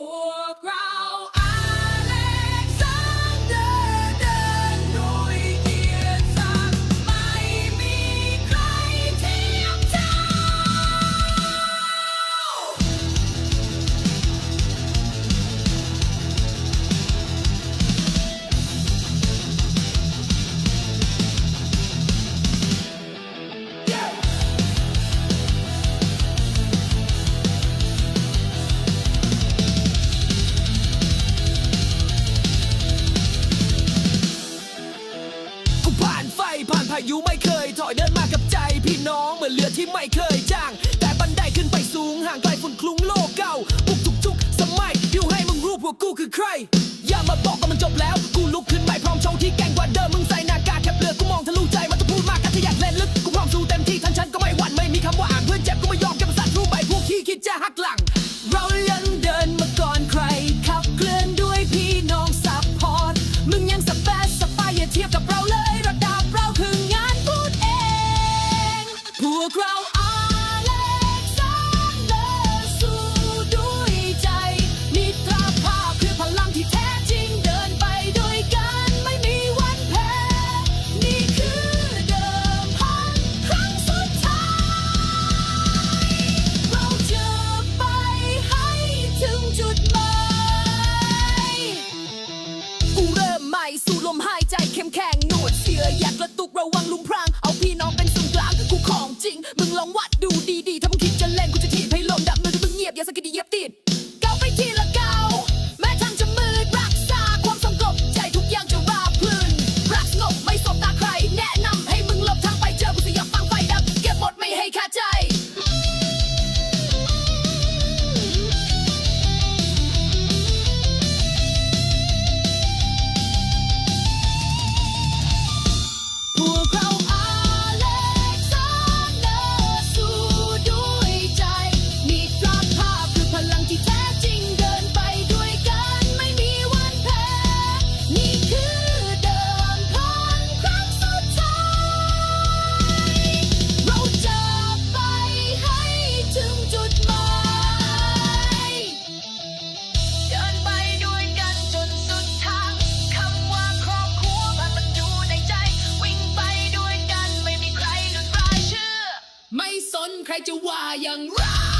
Oh. อายุไม่เคย ถอยเดินมากับใจพี่น้องเหมือนเรือที่ไม่เคยจ้าง แต่บันไดขึ้นไปสูงห่างไกลฝุ่นคลุ้งโลกเก่าปุกทุกทุกสมัยอยู่ให้มึงรู้ว่ากูคือใคร อย่ามาบอกว่ามันจบแล้ว กูลุก 开着รจะ